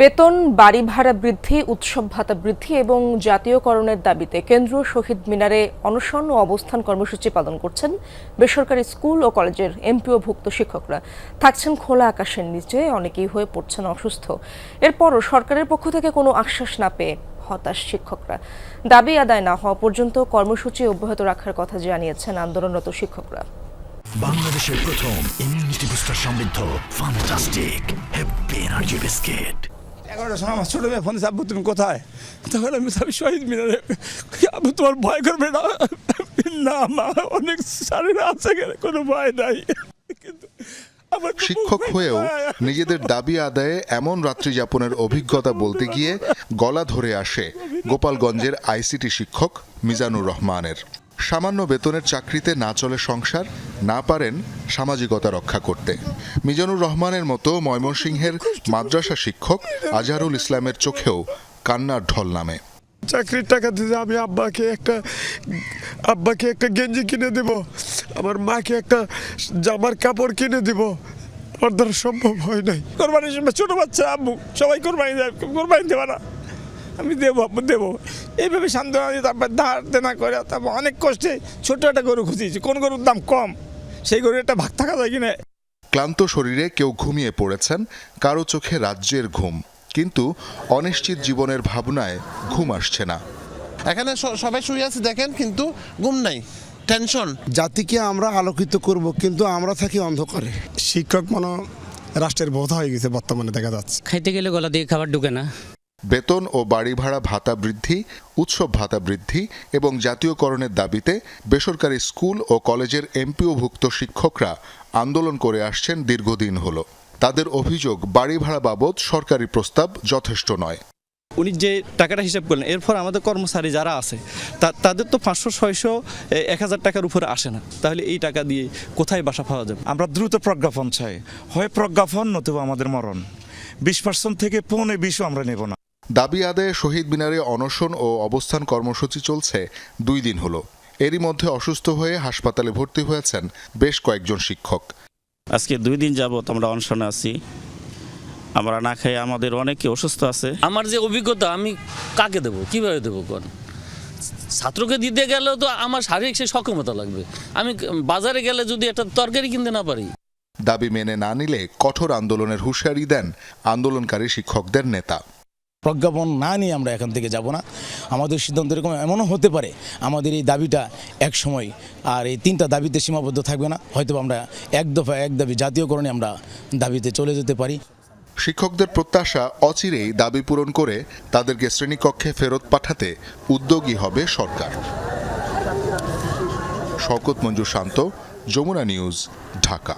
বেতন, বাড়ি ভাড়া বৃদ্ধি, উৎসব ভাতা বৃদ্ধি এবং জাতীয়করণের দাবিতে কেন্দ্রীয় শহীদ মিনারে অনশন ও অবস্থান কর্মসূচি পালন করছেন বেসরকারি স্কুল ও কলেজের এমপিওভুক্ত শিক্ষকরা। থাকছেন খোলা আকাশের নিচে, অনেকেই হয়ে পড়ছেন অসুস্থ। এরপরও সরকারের পক্ষ থেকে কোনো আশ্বাস না পেয়ে হতাশ শিক্ষকরা। দাবি আদায় না হওয়া পর্যন্ত কর্মসূচি অব্যাহত রাখার কথা জানিয়েছেন আন্দোলনরত শিক্ষকরা। বাংলাদেশের প্রথম ইমিউনিটি বুস্টার সমৃদ্ধ ফান্টাস্টিক হ্যাপি এনার্জি বিস্কিট এগারোটার সময় আমার ছোটো মেয়ে ফোন আব্বু তুমি কোথায়? তখন আমি আমি শহীদ মিনারে আব্বু তোমার ভয় করবে না? না মা অনেক স্যারেরা আছে এখানে, কোনো ভয় নাই। কিন্তু শিক্ষক হয়েও নিজেদের দাবি আদায়ে এমন রাত্রি যাপনের অভিজ্ঞতা বলতে গিয়ে গলা ধরে আসে গোপালগঞ্জের আইসিটি শিক্ষক মিজানুর রহমানের। সামান্য বেতনের চাকরিতে না চলে সংসার, না পারেন সামাজিকতা রক্ষা করতে। মিজানুর রহমানের মতো ময়মনসিংহের মাদ্রাসা শিক্ষক আজহারুল ইসলামের চোখেও কান্নার ঢল নামে। চাকরির টাকা দিতে আমি আব্বাকে একটা আব্বাকে একটা গেঞ্জি কিনে দেব, আমার মাকে একটা জামার কাপড় কিনে দেব। ওর দ্বারা সম্ভব হয় নাই। কোরবানির ছোটো বাচ্চা, আব্বু, সবাই কোরবানি দেয়, কোরবানি দেবে না। আমি দেবো দেবো। এইভাবে সান্ত্বনা দিয়ে তারপর ধার দেনা করে তারপর অনেক কষ্টে ছোট একটা গরু খুঁজিয়েছি। কোন গরুর দাম কম? সেই গরুর একটা ভাগ থাকা যায় কিনা? ক্লান্ত শরীরে কেউ ঘুমিয়ে পড়েছেন কারও চোখে রাজ্যের ঘুম। কিন্তু অনিশ্চিত জীবনের ভাবনায় ঘুম আসছে না। এখানে সবাই শুয়ে আছে দেখেন কিন্তু ঘুম নাই টেনশন জাতিকে আমরা আলোকিত করব কিন্তু আমরা থাকি অন্ধকারে। শিক্ষক মনে রাষ্ট্রের বোধ হয়ে গেছে বর্তমানে দেখা যাচ্ছে। খাইতে গেলে গলা দিয়ে খাবার ঢুকে না। বেতন ও বাড়ি ভাড়া ভাতা বৃদ্ধি উৎসব ভাতা বৃদ্ধি এবং জাতীয়করণের দাবিতে বেসরকারি স্কুল ও কলেজের এমপিওভুক্ত শিক্ষকরা আন্দোলন করে আসছেন দীর্ঘদিন হল। তাদের অভিযোগ বাড়ি ভাড়া বাবদ সরকারি প্রস্তাব যথেষ্ট নয়। উনি যে টাকাটা হিসাব করলেন এরপর আমাদের কর্মচারী যারা আছে তা- তাদের তো পাঁচশো ছয়শো এক হাজার টাকার উপরে আসে না। তাহলে এই টাকা দিয়ে কোথায় বাসা পাওয়া যাবে? আমরা দ্রুত প্রজ্ঞাপন চাই। হয় প্রজ্ঞাপন নতুবা আমাদের মরণ। বিশ পার্সেন্ট থেকে পৌনে বিশও আমরা নেব না। দাবি আদায়ে শহীদ মিনারে অনশন ও অবস্থান কর্মসূচি চলছে। দুই দিন হলো। এরই মধ্যে অসুস্থ হয়ে হাসপাতালে ভর্তি হয়েছেন বেশ কয়েকজন শিক্ষক। আজকে দুই দিন যাবত আমরা অনশনে আছি। আমরা না খেয়ে আমাদের অনেকে অসুস্থ আছে। আমার যে অভিজ্ঞতা আমি কাকে দেবো? কীভাবে দেবো কোন? ছাত্রকে দিতে গেলেও তো আমার শারীরিক সে সক্ষমতা লাগবে। আমি বাজারে গেলে যদি একটা তরকারি কিনতে না পারি। দাবি মেনে না নিলে কঠোর আন্দোলনের হুঁশিয়ারি দেন আন্দোলনকারী শিক্ষকদের নেতা। প্রজ্ঞাপন না নিয়ে আমরা এখান থেকে যাব না। আমাদের সিদ্ধান্ত এরকম, এমনও হতে পারে। আমাদের এই দাবিটা এক সময় আর এই তিনটা দাবিতে সীমাবদ্ধ থাকবে না। হয়তো আমরা এক দফা এক দাবি জাতীয়করণে আমরা দাবিতে চলে যেতে পারি। শিক্ষকদের প্রত্যাশা অচিরেই দাবি পূরণ করে তাদেরকে শ্রেণীকক্ষে ফেরত পাঠাতে উদ্যোগী হবে সরকার। শওকত মঞ্জুর শান্ত, যমুনা নিউজ, ঢাকা।